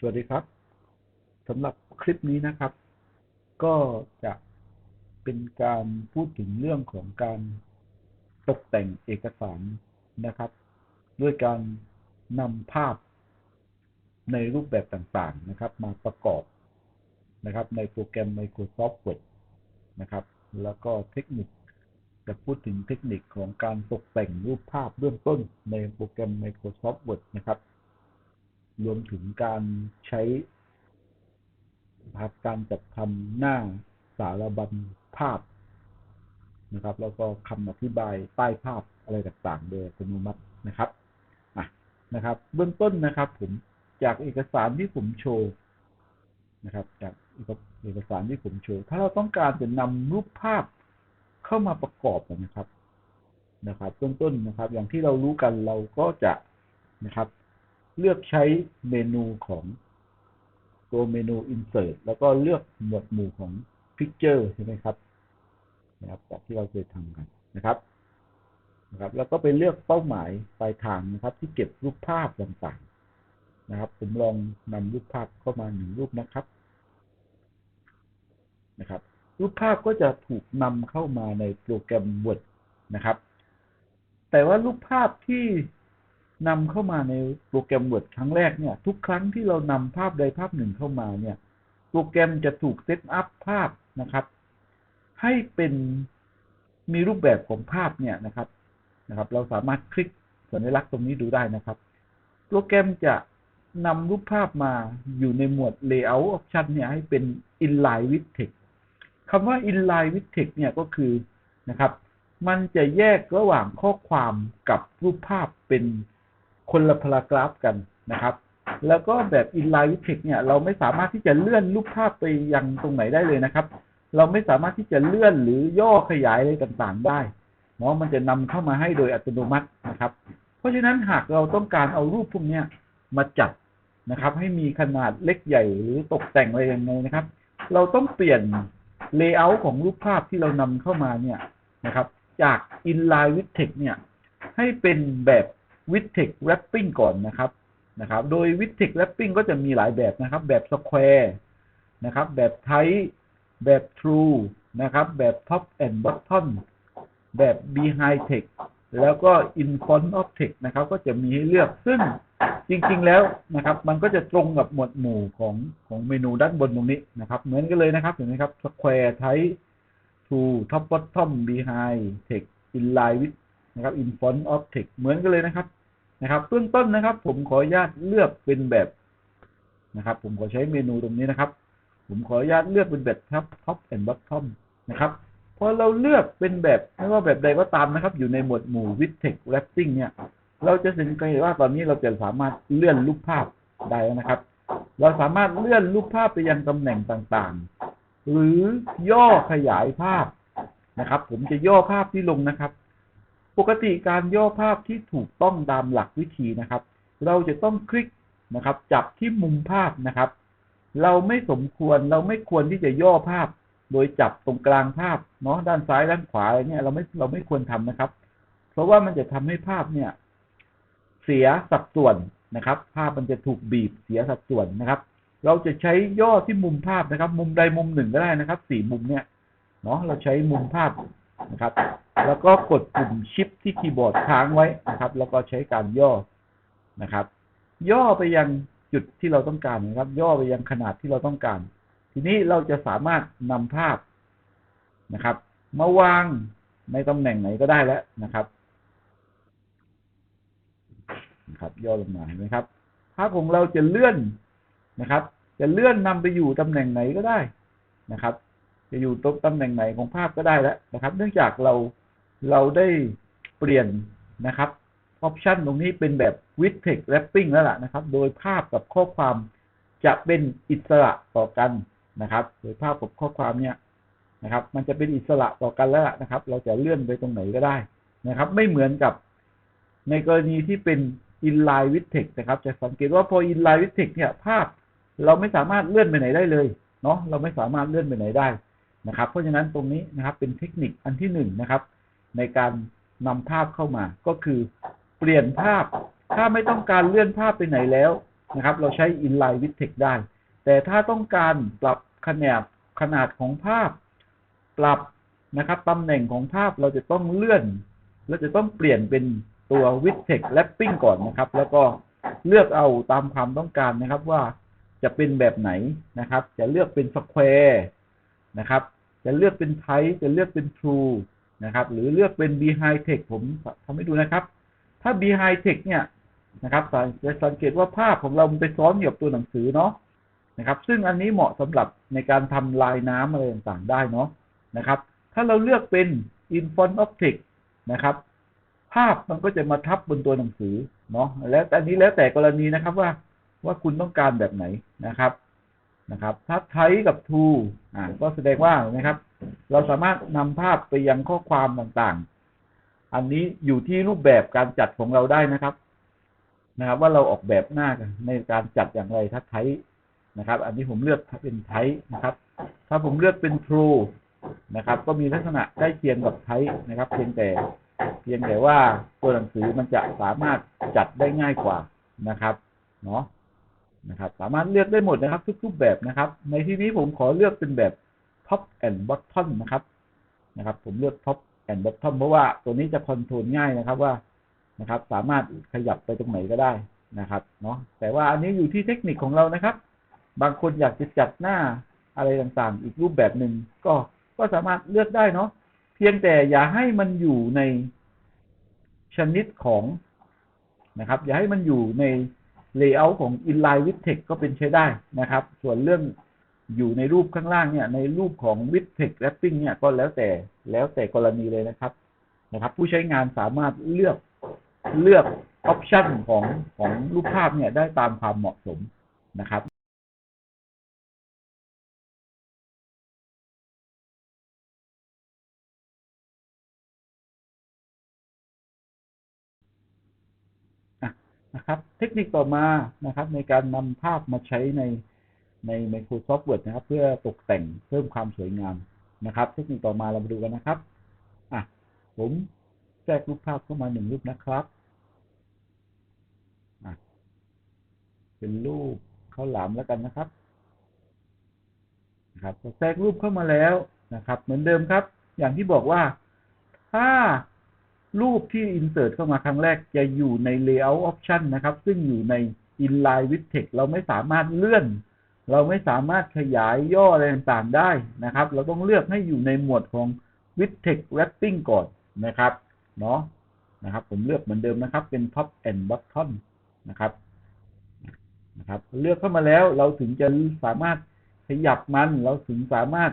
สวัสดีครับสำหรับคลิปนี้นะครับ ก็จะเป็นการพูดถึงเรื่องของการตกแต่งเอกสารนะครับ ด้วยการนำภาพในรูปแบบต่างๆนะครับ มาประกอบนะครับ ในโปรแกรม Microsoft Word นะครับ แล้วก็เทคนิคจะพูดถึงเทคนิคของการตกแต่งรูปภาพเบื้องต้นในโปรแกรม Microsoft Word นะครับ รวมถึงการใช้นะครับการจัดทำหน้าสารบัญภาพนะครับ แล้วก็คำอธิบายใต้ภาพอะไรต่างๆ โดยอัตโนมัตินะครับอะนะครับ เบื้องต้นนะครับ ผมจากเอกสารที่ผมโชว์นะครับ จากเอกสารที่ผมโชว์ ถ้าเราต้องการจะนำรูปภาพเข้ามาประกอบนะครับนะครับเบื้องต้นนะครับ อย่างที่เรารู้กันเราก็จะนะครับ เลือกใช้เมนูของตัวเมนู insert แล้วก็เลือกหมวดหมู่ของ picture ใช่ไหมครับนะครับจากที่เราเคยทำกันนะครับนะครับ แล้วก็ไปเลือกเป้าหมายปลายทางนะครับ ที่เก็บรูปภาพต่างๆนะครับ ผมลองนำรูปภาพเข้ามาหนึ่งรูปนะครับนะครับ รูปภาพก็จะถูกนำเข้ามาในโปรแกรม Word นะครับ แต่ว่ารูปภาพที่ นำเข้ามาในโปรแกรม Word ครั้งแรกเนี่ย ทุกครั้งที่เรานำภาพใดภาพหนึ่งเข้ามาเนี่ย โปรแกรมจะถูกเซตอัพภาพนะครับ ให้เป็นมีรูปแบบของภาพเนี่ยนะครับนะครับ เราสามารถคลิกสัญลักษณ์ตรงนี้ดูได้นะครับ โปรแกรมจะนำรูปภาพมาอยู่ในหมวด Layout Option เนี่ยให้เป็น Inline with Text คำว่า Inline with Text เนี่ยก็คือนะครับ มันจะแยกระหว่างข้อความกับรูปภาพเป็น คนละพารากราฟกันนะครับ แล้วก็แบบ inline with text เนี่ยเราไม่สามารถที่จะเลื่อนรูปภาพไปยังตรงไหนได้เลยนะครับ เราไม่สามารถที่จะเลื่อนหรือย่อขยายอะไรต่างๆ ได้เนาะมันจะนำเข้ามาให้โดยอัตโนมัตินะครับ เพราะฉะนั้นหากเราต้องการเอารูปพวกนี้มาจัดนะครับ ให้มีขนาดเล็กใหญ่หรือตกแต่งอะไรยังไงนะครับ เราต้องเปลี่ยน layout ของรูปภาพที่เรานำเข้ามาเนี่ยนะครับ จาก inline with text เนี่ย ให้เป็นแบบ with text wrapping ก่อนนะครับนะครับ โดย with text wrapping ก็จะมีหลายแบบนะครับ แบบ square นะครับ แบบ tight แบบ true นะครับ แบบ top and bottom แบบ behind text แล้วก็ in front of text นะครับ ก็จะมีให้เลือก ซึ่งจริง ๆ แล้วนะครับ มันก็จะตรงกับหมวดหมู่ของของเมนูด้านบนตรงนี้นะครับ เหมือนกันเลยนะครับ เห็นไหมครับ square tight true top bottom behind text inline with นะครับ in front of text เหมือนกันเลยนะครับ นะครับเบื้องต้นนะครับ ผมขออนุญาตเลือกเป็นแบบนะครับ ผมขอใช้เมนูตรงนี้นะครับ ผมขออนุญาตเลือกเป็นแบบ top top and bottom นะครับพอเราเลือกเป็นแบบไม่ว่าแบบใดก็ตามนะครับ อยู่ในหมวดหมู่ with text wrapping เนี่ย เราจะสังเกตว่าตอนนี้เราจะสามารถเลื่อนรูปภาพได้นะครับ เราสามารถเลื่อนรูปภาพไปยังตำแหน่งต่างๆ หรือย่อขยายภาพนะครับ ผมจะย่อภาพที่ลงนะครับ ปกติการย่อภาพที่ถูกต้องตามหลักวิธีนะครับ เราจะต้องคลิกนะครับ จับที่มุมภาพนะครับ เราไม่สมควรเราไม่ควรที่จะย่อภาพ โดยจับตรงกลางภาพเนาะด้านซ้ายด้านขวาอะไรเนี่ยเราไม่เราไม่ควรทำนะครับ เพราะว่ามันจะทำให้ภาพเนี่ย เสียสัดส่วนนะครับ ภาพมันจะถูกบีบเสียสัดส่วนนะครับ เราจะใช้ย่อที่มุมภาพนะครับ มุมใดมุมหนึ่งก็ได้นะครับสี่มุมเนี่ยเนาะเราใช้มุมภาพ นะครับ แล้วก็กดปุ่มชิปที่คีย์บอร์ดค้างไว้นะครับ แล้วก็ใช้การย่อนะครับ ย่อไปยังจุดที่เราต้องการนะครับ ย่อไปยังขนาดที่เราต้องการ ทีนี้เราจะสามารถนำภาพนะครับ มาวางในตำแหน่งไหนก็ได้แล้วนะครับนะครับ ย่อลงมาเห็นไหมครับ ภาพของเราจะเลื่อนนะครับ จะเลื่อนนำไปอยู่ตำแหน่งไหนก็ได้นะครับ จะอยู่ตรงตำแหน่งไหนของภาพก็ได้แล้วนะครับ เนื่องจากเราเราได้เปลี่ยนนะครับออปชันตรงนี้เป็นแบบ with text wrapping แล้วล่ะนะครับ โดยภาพกับข้อความจะเป็นอิสระต่อกันนะครับ โดยภาพกับข้อความเนี่ยนะครับ มันจะเป็นอิสระต่อกันแล้วล่ะนะครับ เราจะเลื่อนไปตรงไหนก็ได้นะครับ ไม่เหมือนกับในกรณีที่เป็น inline with text นะครับ จะสังเกตว่าพอ inline with text เนี่ยภาพเราไม่สามารถเลื่อนไปไหนได้เลยเนาะเราไม่สามารถเลื่อนไปไหนได้ นะครับ เพราะฉะนั้นตรงนี้นะครับเป็นเทคนิคอันที่หนึ่งนะครับ ในการนำภาพเข้ามา ก็คือเปลี่ยนภาพ ถ้าไม่ต้องการเลื่อนภาพไปไหนแล้วนะครับ เราใช้ inline with text ได้ แต่ถ้าต้องการปรับขนาดขนาดของภาพ ปรับนะครับตำแหน่งของภาพเราจะต้องเลื่อน เราจะต้องเปลี่ยนเป็นตัว with text wrapping ก่อนนะครับ แล้วก็เลือกเอาตามความต้องการนะครับว่าจะเป็นแบบไหนนะครับ จะเลือกเป็น square นะครับ จะเลือกเป็น type จะเลือกเป็น true นะครับ หรือเลือกเป็น behind text ผมทำให้ดูนะครับ ถ้า behind text เนี่ยนะครับจะสังเกตว่าภาพของเรามันไปซ้อนอยู่กับตัวหนังสือเนาะนะครับ ซึ่งอันนี้เหมาะสำหรับในการทำลายน้ำอะไรต่างๆได้เนาะนะครับ ถ้าเราเลือกเป็น in front of text นะครับ ภาพมันก็จะมาทับบนตัวหนังสือเนาะแล้วแต่อันนี้แล้วแต่กรณีนะครับว่าว่าคุณต้องการแบบไหนนะครับ นะครับถ้าไทกับ to อ่าก็แสดงว่านะครับ เราสามารถนำภาพไปยังข้อความต่างๆ อันนี้อยู่ที่รูปแบบการจัดของเราได้นะครับ นะครับ ว่าเราออกแบบหน้าในการจัดอย่างไรถ้าไทนะครับ อันนี้ผมเลือกเป็นไทนะครับ ถ้าผมเลือกเป็น true นะครับ ก็มีลักษณะใกล้เคียงกับไทนะครับ เพียงแต่เพียงแต่ว่าตัวหนังสือมันจะสามารถจัดได้ง่ายกว่านะครับ เนาะ นะครับ สามารถเลือกได้หมดนะครับ ทุกๆแบบนะครับ ในที่นี้ผมขอเลือกเป็นแบบ top and bottom นะครับ นะครับ ผมเลือก top and bottom เพราะว่าตัวนี้จะคอนโทรลง่ายนะครับว่านะครับ สามารถขยับไปตรงไหนก็ได้นะครับเนาะแต่ว่าอันนี้อยู่ที่เทคนิคของเรานะครับ บางคนอยากจะจัดหน้าอะไรต่างๆ อีกรูปแบบหนึ่งก็ก็สามารถเลือกได้เนาะเพียงแต่อย่าให้มันอยู่ในชนิดของนะครับ อย่าให้มันอยู่ใน layout ของ inline with text ก็เป็นใช้ได้นะครับ ส่วนเรื่องอยู่ในรูปข้างล่างเนี่ย ในรูปของ with text wrapping เนี่ยก็แล้วแต่แล้วแต่กรณีเลยนะครับนะครับ ผู้ใช้งานสามารถเลือกเลือกออปชันของของรูปภาพเนี่ยได้ตามความเหมาะสมนะครับ นะครับ เทคนิคต่อมานะครับ ในการนำภาพมาใช้ในใน Microsoft Word นะครับ เพื่อตกแต่งเพิ่มความสวยงามนะครับ เทคนิคต่อมาเรามาดูกันนะครับอะผมแทรกรูปภาพเข้ามาหนึ่งรูปนะครับอะเป็นรูปข้าวหลามแล้วกันนะครับนะครับพอแทรกรูปเข้ามาแล้วนะครับ เหมือนเดิมครับ อย่างที่บอกว่าถ้า รูปที่ insert เข้ามาครั้งแรกจะอยู่ใน layout option นะครับ ซึ่งอยู่ใน inline with text เราไม่สามารถเลื่อน เราไม่สามารถขยายย่ออะไรต่างๆได้นะครับ เราต้องเลือกให้อยู่ในหมวดของ with text wrapping ก่อนนะครับ เนาะนะครับ ผมเลือกเหมือนเดิมนะครับ เป็น top and bottom นะครับ นะครับ เลือกเข้ามาแล้ว เราถึงจะสามารถขยับมัน เราถึงสามารถ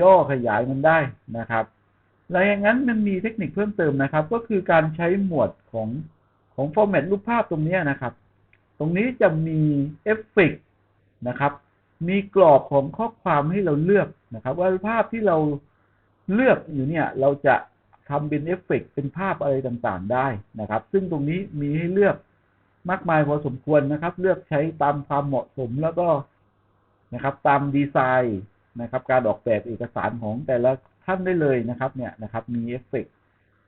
ย่อขยายมันได้นะครับ หลังจากนั้นมันมีเทคนิคเพิ่มเติมนะครับ ก็คือการใช้หมวดของของฟอร์แมตรูปภาพตรงนี้นะครับ ตรงนี้จะมีเอฟเฟกนะครับ มีกรอบของข้อความให้เราเลือกนะครับ ว่าภาพที่เราเลือกอยู่เนี่ย เราจะทำเป็นเอฟเฟกเป็นภาพอะไรต่างๆได้นะครับ ซึ่งตรงนี้มีให้เลือกมากมายพอสมควรนะครับ เลือกใช้ตามความเหมาะสมแล้วก็นะครับ ตามดีไซน์นะครับ การออกแบบเอกสารของแต่ละ ท่านได้เลยนะครับเนี่ยนะครับมีเอฟเฟก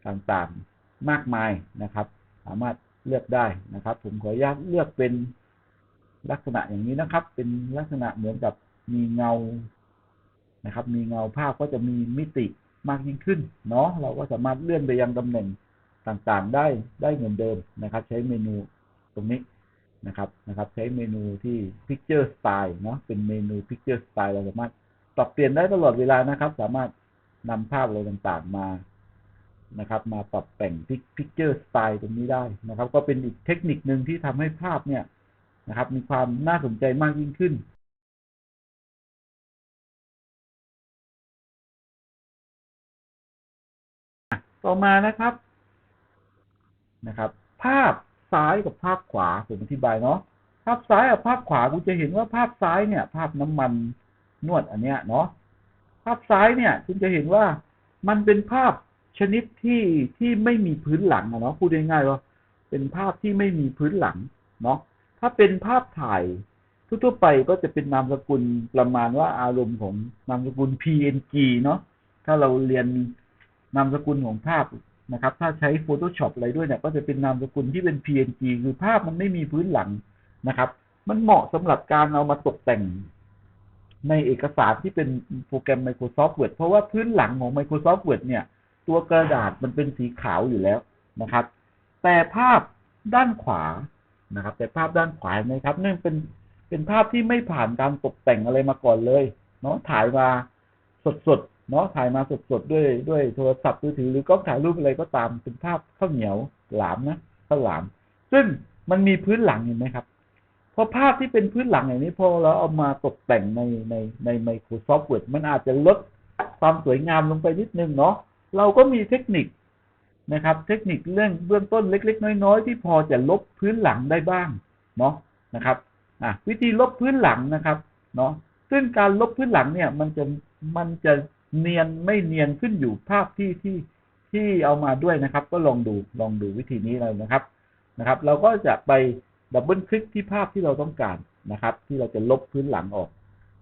ต่างๆมากมายนะครับ สามารถเลือกได้นะครับ ผมขออนุญาตเลือกเป็นลักษณะอย่างนี้นะครับ เป็นลักษณะเหมือนกับมีเงานะครับ มีเงาภาพก็จะมีมิติมากยิ่งขึ้นเนาะเราก็สามารถเลื่อนไปยังตำแหน่งต่างๆได้ได้เหมือนเดิมนะครับ ใช้เมนูตรงนี้นะครับนะครับ ใช้เมนูที่ Picture Style เนาะเป็นเมนู Picture Style เราสามารถปรับเปลี่ยนได้ตลอดเวลานะครับ สามารถ นำภาพอะไรต่างๆมานะครับ มาปรับแต่ง Picture Style ตรงนี้ได้นะครับ ก็เป็นอีกเทคนิคหนึ่งที่ทำให้ภาพเนี่ยนะครับ มีความน่าสนใจมากยิ่งขึ้นต่อมานะครับนะครับ ภาพซ้ายกับภาพขวาผมอธิบายเนาะภาพซ้ายกับภาพขวาคุณจะเห็นว่าภาพซ้ายเนี่ย ภาพน้ำมันนวดอันเนี้ยเนาะ ภาพซ้ายเนี่ย คุณจะเห็นว่ามันเป็นภาพชนิดที่ที่ไม่มีพื้นหลังอะเนาะพูดง่ายๆว่าเป็นภาพที่ไม่มีพื้นหลังเนาะถ้าเป็นภาพถ่ายทั่วๆไปก็จะเป็นนามสกุลประมาณว่าอารมณ์ของนามสกุล PNG เนาะถ้าเราเรียนนามสกุลของภาพนะครับ ถ้าใช้ Photoshop อะไรด้วยเนี่ย ก็จะเป็นนามสกุลที่เป็น PNG คือภาพมันไม่มีพื้นหลังนะครับ มันเหมาะสำหรับการเอามาตกแต่ง ในเอกสารที่เป็นโปรแกรม Microsoft Word เพราะว่าพื้นหลังของ Microsoft Word เนี่ย ตัวกระดาษมันเป็นสีขาวอยู่แล้วนะครับ แต่ภาพด้านขวานะครับ แต่ภาพด้านขวาเห็นะครับนั่นเป็นเป็นภาพที่ไม่ผ่านการตกแต่งอะไรมาก่อนเลยเนาะถ่ายมาสดๆเนาะถ่ายมาสดๆด้วยด้วยโทรศัพท์มือถือหรือกล้องถ่ายรูปอะไรก็ตามเป็นภาพข้าวเหนียวหลามนะข้าวหลาม ซึ่งมันมีพื้นหลังเห็นไหมครับ พอภาพที่เป็นพื้นหลังอย่างนี้พอเราเอามาตกแต่งในในใน Microsoft Word มันอาจจะลดความสวยงามลงไปนิดนึงเนาะเราก็มีเทคนิคนะครับ เทคนิคเรื่องเบื้องต้นเล็ก ๆ น้อยๆ ที่พอจะลบพื้นหลังได้บ้างเนาะนะครับอะวิธีลบพื้นหลังนะครับเนาะซึ่งการลบพื้นหลังเนี่ยมันจะมันจะเนียนไม่เนียนขึ้นอยู่ภาพที่ที่ที่เอามาด้วยนะครับ ก็ลองดูลองดูวิธีนี้เลยนะครับนะครับ เราก็จะไป ดับเบิลคลิกที่ภาพที่เราต้องการนะครับ ที่เราจะลบพื้นหลังออก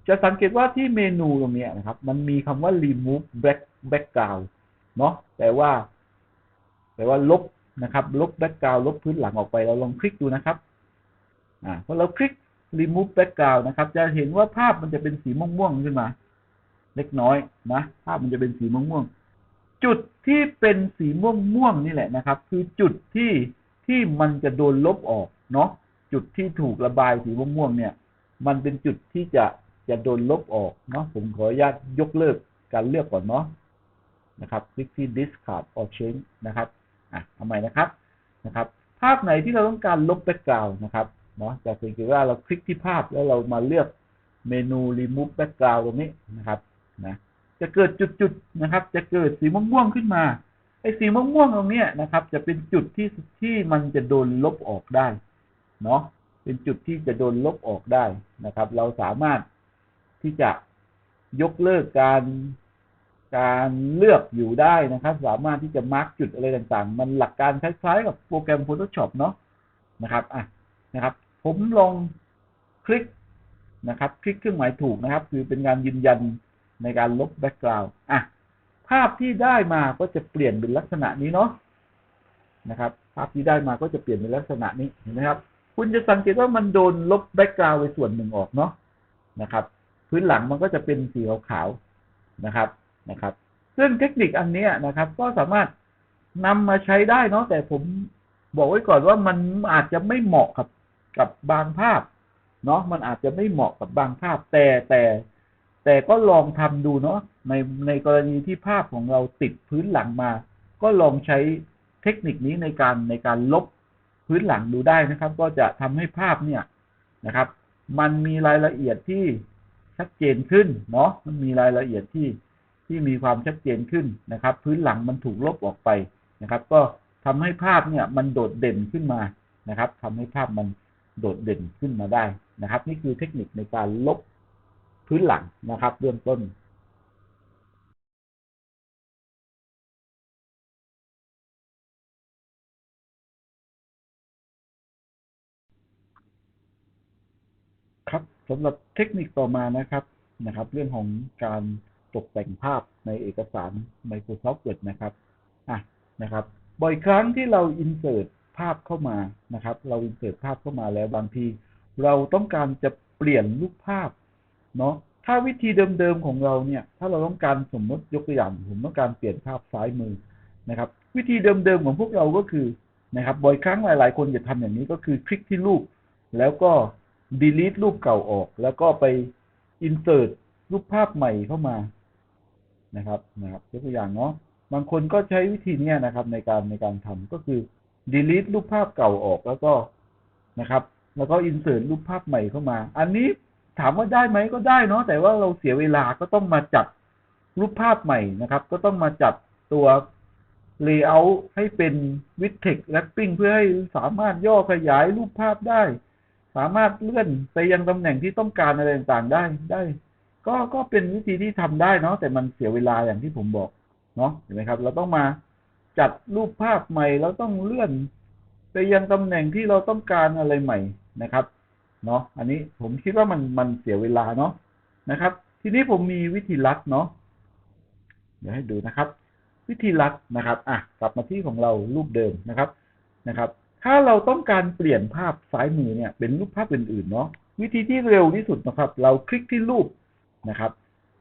จะสังเกตว่าที่เมนูตรงนี้นะครับ มันมีคำว่า remove back background เนาะแต่ว่าแปลว่าลบนะครับ ลบ background ลบพื้นหลังออกไปเราลองคลิกดูนะครับอ่าพอเราคลิก remove background นะครับ จะเห็นว่าภาพมันจะเป็นสีม่วงๆขึ้นมา เล็กน้อยนะ ภาพมันจะเป็นสีม่วงๆจุดที่เป็นสีม่วงๆนี่แหละนะครับ คือจุดที่ที่มันจะโดนลบออก เนาะจุดที่ถูกระบายสีม่วงเนี่ย มันเป็นจุดที่จะจะโดนลบออกเนาะผมขออนุญาตยกเลิกการเลือกก่อนเนาะนะครับคลิกที่ discard or change นะครับอะทำไมนะครับนะครับ ภาพไหนที่เราต้องการลบแบ็กกราวน์นะครับเนาะจะสังเกตว่าเราคลิกที่ภาพแล้วเรามาเลือกเมนู remove background ตรงนี้นะครับนะจะเกิดจุดๆนะครับ จะเกิดสีม่วงๆขึ้นมาไอ้สีม่วงๆตรงนี้นะครับ จะเป็นจุดที่ที่มันจะโดนลบออกได้ เนาะเป็นจุดที่จะโดนลบออกได้นะครับ เราสามารถที่จะยกเลิกการการเลือกอยู่ได้นะครับ สามารถที่จะมาร์กจุดอะไรต่างๆ มันหลักการคล้ายๆ กับโปรแกรม Photoshop เนาะนะครับอะนะครับ ผมลองคลิกนะครับ คลิกเครื่องหมายถูกนะครับ คือเป็นการยืนยันในการลบแบ็กกราวด์อะภาพที่ได้มาก็จะเปลี่ยนเป็นลักษณะนี้เนาะนะครับ ภาพที่ได้มาก็จะเปลี่ยนเป็นลักษณะนี้เห็นไหมครับ คุณจะสังเกตว่ามันโดนลบแบ็กกราวด์ไปส่วนหนึ่งออกเนาะนะครับ พื้นหลังมันก็จะเป็นสีขาวๆนะครับนะครับ ซึ่งเทคนิคอันนี้นะครับ ก็สามารถนำมาใช้ได้เนาะแต่ผมบอกไว้ก่อนว่ามันอาจจะไม่เหมาะกับกับบางภาพเนาะมันอาจจะไม่เหมาะกับบางภาพ แต่แต่แต่ก็ลองทำดูเนาะในในกรณีที่ภาพของเราติดพื้นหลังมา ก็ลองใช้เทคนิคนี้ในการในการลบ พื้นหลังดูได้นะครับ ก็จะทำให้ภาพเนี่ยนะครับ มันมีรายละเอียดที่ชัดเจนขึ้นเนาะมันมีรายละเอียดที่ที่มีความชัดเจนขึ้นนะครับ พื้นหลังมันถูกลบออกไปนะครับ ก็ทำให้ภาพเนี่ยมันโดดเด่นขึ้นมานะครับทำให้ภาพมันโดดเด่นขึ้นมาได้นะครับ นี่คือเทคนิคในการลบพื้นหลังนะครับเบื้องต้น สำหรับเทคนิคต่อมานะครับนะครับ เรื่องของการตกแต่งภาพในเอกสาร Microsoft Word นะครับอะนะครับ บ่อยครั้งที่เราอินเสิร์ตภาพเข้ามานะครับ เราอินเสิร์ตภาพเข้ามาแล้วบางที เราต้องการจะเปลี่ยนรูปภาพเนาะถ้าวิธีเดิมๆของเราเนี่ย ถ้าเราต้องการสมมติยกตัวอย่างผมต้องการเปลี่ยนภาพซ้ายมือนะครับ วิธีเดิมๆของพวกเราก็คือนะครับ บ่อยครั้งหลายๆ คนจะทำอย่างนี้ก็คือคลิกที่รูป แล้วก็ delete รูปเก่าออก แล้วก็ไป insert รูปภาพใหม่เข้ามานะครับนะครับยกตัวอย่างเนาะบางคนก็ใช้วิธีนี้นะครับในการในการทำก็คือ delete รูปภาพเก่าออกแล้วก็นะครับ แล้วก็ insert รูปภาพใหม่เข้ามา อันนี้ถามว่าได้ไหมก็ได้เนาะแต่ว่าเราเสียเวลาก็ต้องมาจัดรูปภาพใหม่นะครับ ก็ต้องมาจัดตัว layout ให้เป็น with text wrapping เพื่อให้สามารถย่อขยายรูปภาพได้ สามารถเลื่อนไปยังตำแหน่งที่ต้องการอะไรต่างๆได้ได้ ก็ก็เป็นวิธีที่ทำได้เนาะแต่มันเสียเวลาอย่างที่ผมบอกเนาะเห็นไหมครับ เราต้องมาจัดรูปภาพใหม่เราต้องเลื่อน ไปยังตำแหน่งที่เราต้องการอะไรใหม่นะครับเนาะอันนี้ผมคิดว่ามันมันเสียเวลาเนาะนะครับ ทีนี้ผมมีวิธีลัดเนาะเดี๋ยวให้ดูนะครับ วิธีลัดนะครับ อะกลับมาที่ของเรารูปเดิมนะครับนะครับ ถ้าเราต้องการเปลี่ยนภาพซ้ายมือเนี่ยเป็นรูปภาพอื่นๆเนาะวิธีที่เร็วที่สุดนะครับ เราคลิกที่รูปนะครับ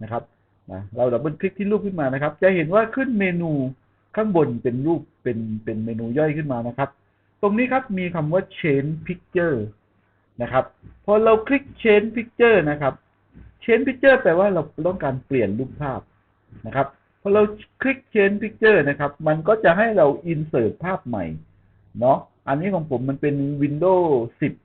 นะครับนะเราดับเบิลคลิกที่รูปขึ้นมานะครับ จะเห็นว่าขึ้นเมนูข้างบนเป็นรูปเป็นเป็นเมนูย่อยขึ้นมานะครับ ตรงนี้ครับมีคำว่า change picture นะครับพอเราคลิก change picture นะครับ change picture แปลว่าเราต้องการเปลี่ยนรูปภาพนะครับพอเราคลิก change picture นะครับ มันก็จะให้เรา insert ภาพใหม่เนาะ อันนี้ของผมมันเป็น Windows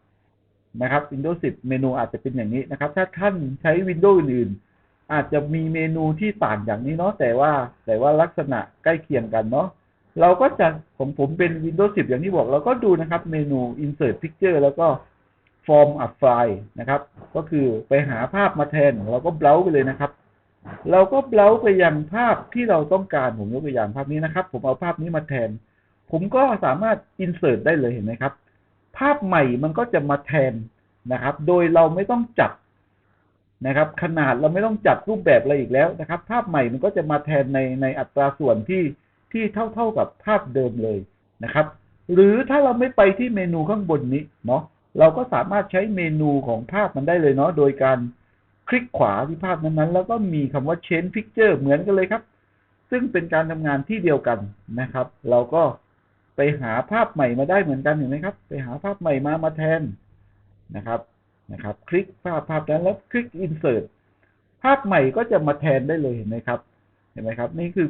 10 นะครับ Windows 10 เมนูอาจจะเป็นอย่างนี้นะครับ ถ้าท่านใช้ Windows อื่นๆ อาจจะมีเมนูที่ต่างอย่างนี้เนาะแต่ว่าแต่ว่าลักษณะใกล้เคียงกันเนาะเราก็จะของผมเป็น Windows 10 อย่างที่บอก เราก็ดูนะครับเมนู insert picture แล้วก็ form a file นะครับ ก็คือไปหาภาพมาแทน เราก็เบราว์ไปเลยนะครับ เราก็เบราว์ไปยังภาพที่เราต้องการผมยกตัวอย่างภาพนี้นะครับ ผมเอาภาพนี้มาแทน ผมก็สามารถ insert ได้เลยเห็นไหมครับ ภาพใหม่มันก็จะมาแทนนะครับ โดยเราไม่ต้องจัดนะครับ ขนาดเราไม่ต้องจัดรูปแบบอะไรอีกแล้วนะครับ ภาพใหม่มันก็จะมาแทนในในอัตราส่วนที่ที่เท่าเท่ากับภาพเดิมเลยนะครับ หรือถ้าเราไม่ไปที่เมนูข้างบนนี้เนาะเราก็สามารถใช้เมนูของภาพมันได้เลยเนาะโดยการคลิกขวาที่ภาพนั้นๆ แล้วก็มีคำว่า change picture เหมือนกันเลยครับ ซึ่งเป็นการทำงานที่เดียวกันนะครับ เราก็ ไปหาภาพใหม่มาได้เหมือนกันเห็นไหมครับ ไปหาภาพใหม่มามาแทนนะครับนะครับ คลิกภาพภาพนั้นแล้วคลิก insert ภาพใหม่ก็จะมาแทนได้เลยเห็นไหมครับ เห็นไหมครับ นี่คือ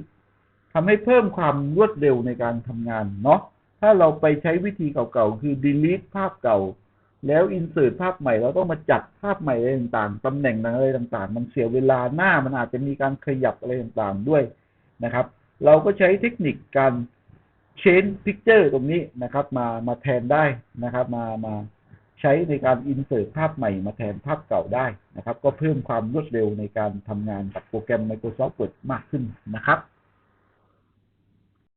ทำให้เพิ่มความรวดเร็วในการทำงานเนาะถ้าเราไปใช้วิธีเก่าๆ คือ delete ภาพเก่า แล้ว insert ภาพใหม่เราต้องมาจัดภาพใหม่อะไรต่างๆตำแหน่งอะไรต่างๆ มันเสียเวลาหน้ามันอาจจะมีการขยับอะไรต่างๆด้วยนะครับ เราก็ใช้เทคนิคการ change picture ตรงนี้นะครับ มามาแทนได้นะครับ มามาใช้ในการ insert ภาพใหม่มาแทนภาพเก่าได้นะครับ ก็เพิ่มความรวดเร็วในการทำงานกับโปรแกรม Microsoft Word มากขึ้นนะครับ